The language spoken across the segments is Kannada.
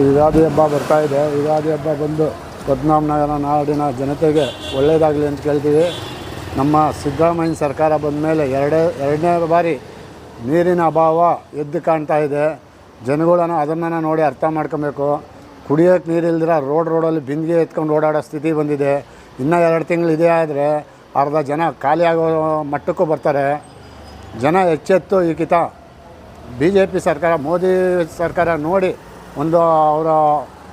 ಯುಗಾದಿ ಹಬ್ಬ ಬರ್ತಾ ಇದೆ. ಯುಗಾದಿ ಹಬ್ಬ ಬಂದು ಪದ್ಮನಾಭನಗರ ನಾಡಿನ ಜನತೆಗೆ ಒಳ್ಳೆಯದಾಗಲಿ ಅಂತ ಕೇಳ್ತೀವಿ. ನಮ್ಮ ಸಿದ್ದರಾಮಯ್ಯ ಸರ್ಕಾರ ಬಂದ ಮೇಲೆ ಎರಡೇ, ಎರಡನೇ ಬಾರಿ ನೀರಿನ ಅಭಾವ ಎದ್ದು ಕಾಣ್ತಾ ಇದೆ. ಜನಗಳನ್ನು ಅದನ್ನು ನೋಡಿ ಅರ್ಥ ಮಾಡ್ಕೊಬೇಕು. ಕುಡಿಯೋಕ್ಕೆ ನೀರಿಲ್ದಿರ ರೋಡ್ ರೋಡಲ್ಲಿ ಬಿಂದಿಗೆ ಎತ್ಕೊಂಡು ಓಡಾಡೋ ಸ್ಥಿತಿ ಬಂದಿದೆ. ಇನ್ನೂ ಎರಡು ತಿಂಗಳು ಇದೆ ಆದರೆ ಅರ್ಧ ಜನ ಖಾಲಿಯಾಗೋ ಮಟ್ಟಕ್ಕೂ ಬರ್ತಾರೆ. ಜನ ಎಚ್ಚೆತ್ತು ಈ ಕಿತ ಬಿ ಜೆ ಪಿ ಸರ್ಕಾರ, ಮೋದಿ ಸರ್ಕಾರ ನೋಡಿ ಒಂದು ಅವರ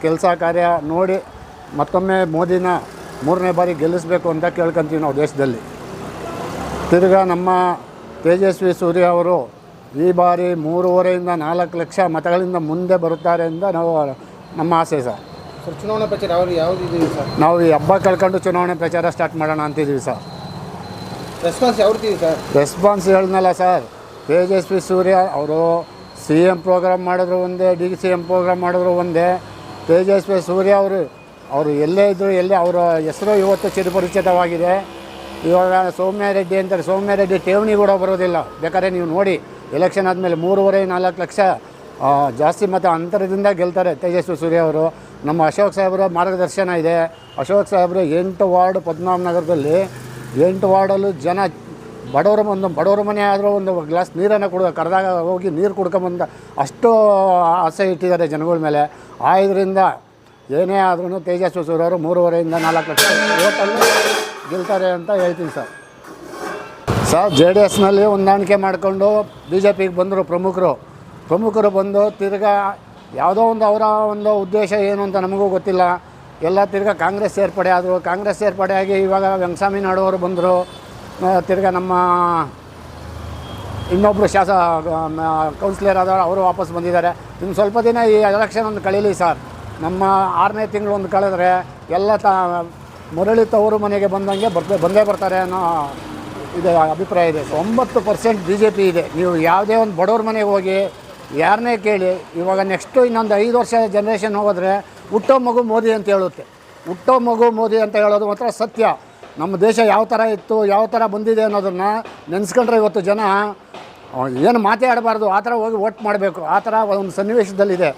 ಕೆಲಸ ಕಾರ್ಯ ನೋಡಿ ಮತ್ತೊಮ್ಮೆ ಮೋದಿನ ಮೂರನೇ ಬಾರಿ ಗೆಲ್ಲಿಸಬೇಕು ಅಂತ ಕೇಳ್ಕೊಂತೀವಿ ನಾವು ದೇಶದಲ್ಲಿ. ತಿರ್ಗಾ ನಮ್ಮ ತೇಜಸ್ವಿ ಸೂರ್ಯ ಅವರು ಈ ಬಾರಿ ಮೂರುವರೆಯಿಂದ ನಾಲ್ಕು ಲಕ್ಷ ಮತಗಳಿಂದ ಮುಂದೆ ಬರುತ್ತಾರೆ ಅಂತ ನಾವು ನಮ್ಮ ಆಸೆ ಸರ್. ಸರ್ ಚುನಾವಣಾ ಪ್ರಚಾರ ಅವರು ಯಾವ್ದು ಸರ್? ನಾವು ಈ ಹಬ್ಬ ಕಳ್ಕೊಂಡು ಚುನಾವಣೆ ಪ್ರಚಾರ ಸ್ಟಾರ್ಟ್ ಮಾಡೋಣ ಅಂತಿದ್ದೀವಿ ಸರ್. ರೆಸ್ಪಾನ್ಸ್ ಯಾವ ರೀತಿ ಇದೆ ಸರ್? ರೆಸ್ಪಾನ್ಸ್ ಹೇಳಿದ್ನಲ್ಲ ಸರ್ ತೇಜಸ್ವಿ ಸೂರ್ಯ ಅವರು ಸಿ ಎಂ ಪ್ರೋಗ್ರಾಮ್ ಮಾಡಿದ್ರು ಒಂದೇ, ಡಿ ಸಿ ಎಂ ಪ್ರೋಗ್ರಾಮ್ ಮಾಡಿದ್ರು ಒಂದೇ. ತೇಜಸ್ವಿ ಸೂರ್ಯ ಅವರು ಅವರು ಎಲ್ಲೇ ಇದ್ದರು ಎಲ್ಲೇ ಅವರ ಹೆಸರು ಇವತ್ತು ಚಿರಪರಿಚಿತವಾಗಿದೆ. ಇವಾಗ ಸೌಮ್ಯ ರೆಡ್ಡಿ ಅಂತಾರೆ, ಸೌಮ್ಯ ರೆಡ್ಡಿ ಠೇವಣಿ ಕೂಡ ಬರೋದಿಲ್ಲ. ಬೇಕಾದ್ರೆ ನೀವು ನೋಡಿ ಎಲೆಕ್ಷನ್ ಆದಮೇಲೆ ಮೂರುವರೆ, ನಾಲ್ಕು ಲಕ್ಷ ಜಾಸ್ತಿ ಮತ ಅಂತರದಿಂದ ಗೆಲ್ತಾರೆ ತೇಜಸ್ವಿ ಸೂರ್ಯ ಅವರು. ನಮ್ಮ ಅಶೋಕ್ ಸಾಹೇಬರ ಮಾರ್ಗದರ್ಶನ ಇದೆ. ಅಶೋಕ್ ಸಾಹೇಬರು ಎಂಟು ವಾರ್ಡ್ ಪದ್ಮನಾಭನಗರದಲ್ಲಿ, ಎಂಟು ವಾರ್ಡಲ್ಲೂ ಜನ ಬಡವರ ಒಂದು, ಬಡವರ ಮನೆ ಆದರೂ ಒಂದು ಗ್ಲಾಸ್ ನೀರನ್ನು ಕುಡ ಕರೆದಾಗ ಹೋಗಿ ನೀರು ಕುಡ್ಕೊಂಬಂದ ಅಷ್ಟು ಆಸೆ ಇಟ್ಟಿದ್ದಾರೆ ಜನಗಳ ಮೇಲೆ. ಆ ಇದರಿಂದ ಏನೇ ಆದ್ರೂ ತೇಜಸ್ವಿ ಸೂರ್ಯವರು ಮೂರುವರೆಯಿಂದ ನಾಲ್ಕು ಲಕ್ಷ ಓಟಲ್ಲಿ ಗೆಲ್ತಾರೆ ಅಂತ ಹೇಳ್ತೀನಿ ಸರ್. ಸರ್, ಜೆ ಡಿ ಎಸ್ನಲ್ಲಿ ಹೊಂದಾಣಿಕೆ ಮಾಡಿಕೊಂಡು ಬಿ ಜೆ ಪಿಗೆ ಬಂದರು ಪ್ರಮುಖರು. ಪ್ರಮುಖರು ಬಂದು ತಿರ್ಗಾ ಯಾವುದೋ ಒಂದು ಅವರ ಒಂದು ಉದ್ದೇಶ ಏನು ಅಂತ ನಮಗೂ ಗೊತ್ತಿಲ್ಲ. ಎಲ್ಲ ತಿರ್ಗಾ ಕಾಂಗ್ರೆಸ್ ಸೇರ್ಪಡೆ ಆದರು. ಕಾಂಗ್ರೆಸ್ ಸೇರ್ಪಡೆಯಾಗಿ ಇವಾಗ ವೆಂಕಸ್ವಾಮಿ ನಾಡೋರು ಬಂದರು. ತಿರ್ಗಾ ನಮ್ಮ ಇನ್ನೊಬ್ಬರು ಶಾಸ ಕೌನ್ಸಿಲರ್ ಆದವರು ಅವರು ವಾಪಸ್ ಬಂದಿದ್ದಾರೆ. ಇನ್ನು ಸ್ವಲ್ಪ ದಿನ ಈ ಎಲೆಕ್ಷನ್ ಒಂದು ಕಳೀಲಿ ಸರ್ ನಮ್ಮ ಆರನೇ ತಿಂಗಳು ಒಂದು ಕಳೆದ್ರೆ ಎಲ್ಲ ತ ಮುರಳಿ ತವರು ಮನೆಗೆ ಬಂದಂಗೆ ಬರ್ತೇ, ಬಂದೇ ಬರ್ತಾರೆ ಅನ್ನೋ ಇದು ಅಭಿಪ್ರಾಯ ಇದೆ. ಒಂಬತ್ತು ಪರ್ಸೆಂಟ್ ಬಿ ಜೆ ಪಿ ಇದೆ. ನೀವು ಯಾವುದೇ ಒಂದು ಬಡವ್ರ ಮನೆಗೆ ಹೋಗಿ ಯಾರನ್ನೇ ಕೇಳಿ, ಇವಾಗ ನೆಕ್ಸ್ಟು ಇನ್ನೊಂದು ಐದು ವರ್ಷ ಜನ್ರೇಷನ್ ಹೋದ್ರೆ ಹುಟ್ಟೋ ಮಗು ಮೋದಿ ಅಂತ ಹೇಳುತ್ತೆ. ಹುಟ್ಟೋ ಮಗು ಮೋದಿ ಅಂತ ಹೇಳೋದು ಮಾತ್ರ ಸತ್ಯ. ನಮ್ಮ ದೇಶ ಯಾವ ಥರ ಇತ್ತು, ಯಾವ ಥರ ಬಂದಿದೆ ಅನ್ನೋದನ್ನು ನೆನೆಸ್ಕೊಂಡ್ರೆ ಇವತ್ತು ಜನ ಏನು ಮಾತೇ ಆಡಬಾರ್ದು, ಆ ಥರ ಹೋಗಿ ವೋಟ್ ಮಾಡಬೇಕು, ಆ ಥರ ಒಂದು ಸನ್ನಿವೇಶದಲ್ಲಿದೆ.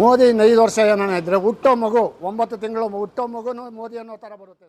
ಮೋದಿ ಐದು ವರ್ಷ ಏನಾನ ಇದ್ದರೆ ಹುಟ್ಟೋ ಮಗು, ಒಂಬತ್ತು ತಿಂಗಳು ಹುಟ್ಟೋ ಮಗುನೂ ಮೋದಿ ಅನ್ನೋ ಥರ ಬರುತ್ತೆ